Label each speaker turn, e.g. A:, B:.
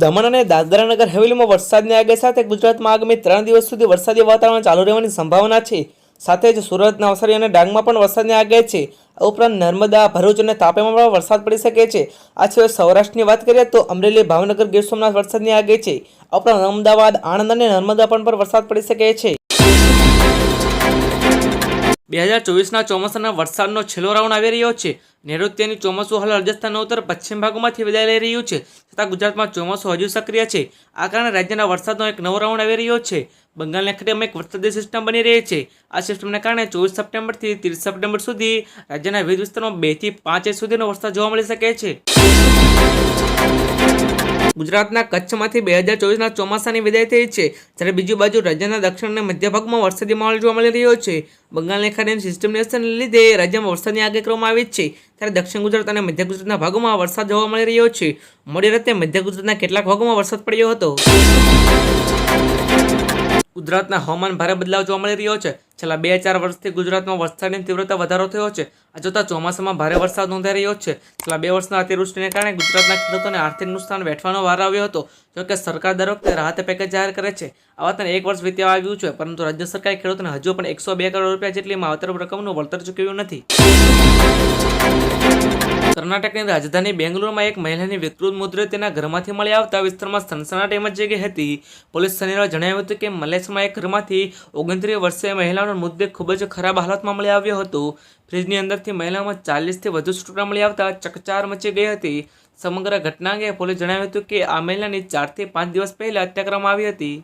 A: દમણ અને દાદરાનગર હવેલીમાં વરસાદની આગાહી સાથે ગુજરાતમાં આગામી ત્રણ દિવસ સુધી વરસાદી વાતાવરણ ચાલુ રહેવાની સંભાવના છે. સાથે જ સુરત નવસારી અને ડાંગમાં પણ વરસાદની આગાહી છે. આ ઉપરાંત નર્મદા, ભરૂચ અને તાપીમાં પણ વરસાદ પડી શકે છે. આ સિવાય સૌરાષ્ટ્રની વાત કરીએ તો અમરેલી, ભાવનગર ગીર સોમનાથ વરસાદની આગાહી છે. આ ઉપરાંત અમદાવાદ, આણંદ અને નર્મદા પણ પર વરસાદ પડી શકે છે. બે હજાર ચોવીસના ચોમાસાના વરસાદનો છેલ્લો રાઉન્ડ આવી રહ્યો છે. નૈઋત્યની ચોમાસું હાલ રાજસ્થાનના ઉત્તર પશ્ચિમ ભાગોમાંથી વિદાય લઈ રહ્યું છે, છતાં ગુજરાતમાં ચોમાસું હજુ સક્રિય છે. આ કારણે રાજ્યના વરસાદનો એક નવો રાઉન્ડ આવી રહ્યો છે. બંગાળના ખાડીમાં એક વરસાદી સિસ્ટમ બની રહી છે. આ સિસ્ટમને કારણે ચોવીસ સપ્ટેમ્બરથી ત્રીસ સપ્ટેમ્બર સુધી રાજ્યના વિવિધ વિસ્તારોમાં બેથી પાંચ ઇંચ સુધીનો વરસાદ જોવા મળી શકે છે. ગુજરાતના કચ્છમાંથી બે હજાર ચોવીસના ચોમાસાની વિદાય થઈ છે. જ્યારે બીજી બાજુ રાજ્યના દક્ષિણ અને મધ્ય ભાગમાં વરસાદી માહોલ જોવા મળી રહ્યો છે. બંગાળની ખાડીની સિસ્ટમની અસરને લીધે રાજ્યમાં વરસાદની આગાહી કરવામાં આવી છે. ત્યારે દક્ષિણ ગુજરાત અને મધ્ય ગુજરાતના ભાગોમાં વરસાદ જોવા મળી રહ્યો છે. મોડી રાતે મધ્ય ગુજરાતના કેટલાક ભાગોમાં વરસાદ પડ્યો હતો. ગુજરાતના હવામાન ભારે બદલાવ જોવા મળી રહ્યો છે. છેલ્લા બે ચાર વર્ષથી ગુજરાતમાં વરસાદની તીવ્રતા વધારો થયો છે. આ જોતા ચોમાસામાં ભારે વરસાદ નોંધાઈ રહ્યો છે. છેલ્લા બે વર્ષના અતિવૃષ્ટિને કારણે ગુજરાતના ખેડૂતોને આર્થિક નુકસાન વેઠવાનો વાર આવ્યો હતો. જોકે સરકાર દર વખતે રાહત પેકેજ જાહેર કરે છે. આ વાતને એક વર્ષ વીતવા આવ્યું છે, પરંતુ રાજ્ય સરકારે ખેડૂતોને હજુ પણ એકસો બે કરોડ રૂપિયા જેટલી માવતર રકમનું વળતર ચૂકવ્યું નથી. કર્ણાટકની રાજધાની બેંગ્લોરમાં એક મહિલાની વિકૃત મુદ્રે તેના ઘરમાંથી મળી આવતા વિસ્તારમાં સનસનાટ એમ જગ્યા હતી. પોલીસ શનિવારે જણાવ્યું હતું કે મલેશમાં એક ઘરમાંથી ઓગણત્રીસ વર્ષીય મહિલાનો મુદ્દે ખૂબ જ ખરાબ હાલતમાં મળી આવ્યો હતો. ફ્રીજની અંદરથી મહિલામાં ચાલીસથી વધુ સ્ટુડા મળી આવતા ચકચાર મચી ગઈ હતી. સમગ્ર ઘટના અંગે પોલીસ જણાવ્યું હતું કે આ મહિલાની ચારથી પાંચ દિવસ પહેલા હત્યા કરવામાં આવી હતી.